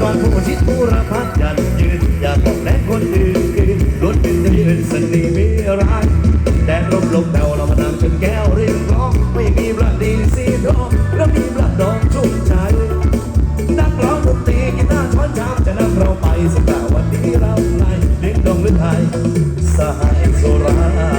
นอนผู้ชิดผู้รัพัดยันยืนอย่าบอกแน่คนอื่นกินล้วนเป็นเดือนสนีมีร้ายแต่ลมลมแผ่วเรามานั่ชนแก้วเรียมร้องไม่มีบลัดดีสีดองแล้วมีบลัดดองชุ่มใจนักร้องดนตรีกีตาร์ช้อนชามจะนำเราไปสักวันนี้เราไหนเด็กดองหรือไทยสหายโซรา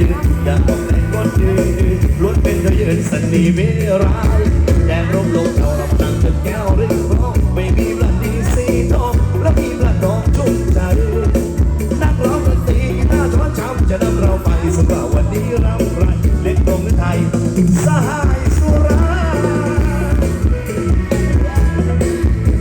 ยืนอยากบอกแต่คนยืนล้วนเป็นเธอยืนสนิม่ร้ายแดงร่มลงเราลำนั่งจนแก้วรื่องร้องไม่มีบลัดดีสีทองและมีบลัดดองชุ่มใจนักร้องดนตรีหน้าร์ช้อนช้ำจะนำเราไปสำหรับวันนี้รำไรเล่นตรงไทยสหาย